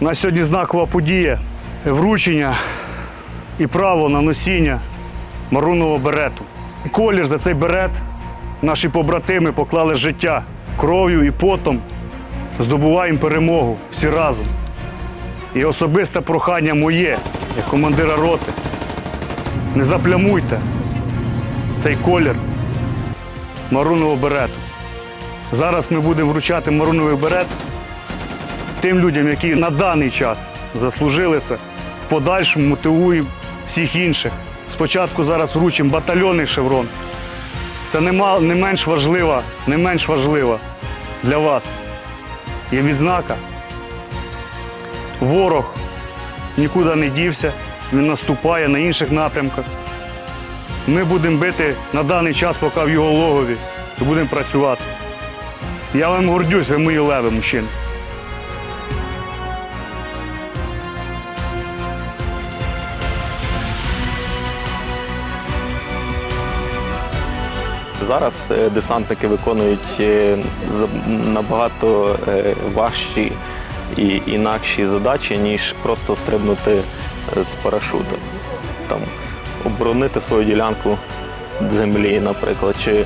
У нас сьогодні знакова подія вручення і право на носіння марунового берету. Колір за цей берет наші побратими поклали життя кров'ю і потом здобуваємо перемогу всі разом. І особисте прохання моє, як командира роти, не заплямуйте цей колір марунового берету. Зараз ми будемо вручати маруновий берет тим людям, які на даний час заслужили це, в подальшому мотивуємо всіх інших. Спочатку зараз вручимо батальйонний шеврон. Це не, менш важлива, не менш важлива для вас. Є відзнака. Ворог нікуди не дівся, він наступає на інших напрямках. Ми будемо бити на даний час, поки в його логові, то будемо працювати. Я вам гордюсь, ви мої леви, мужчини. Зараз е, десантники виконують е, набагато е, важчі і інакші задачі, ніж просто стрибнути з парашуту. Там, оборонити свою ділянку землі, наприклад, чи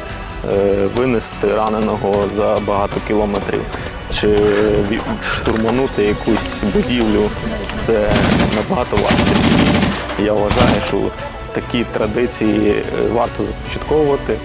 винести раненого за багато кілометрів, чи штурманути якусь будівлю. Це набагато важче. Я вважаю, що такі традиції варто започатковувати.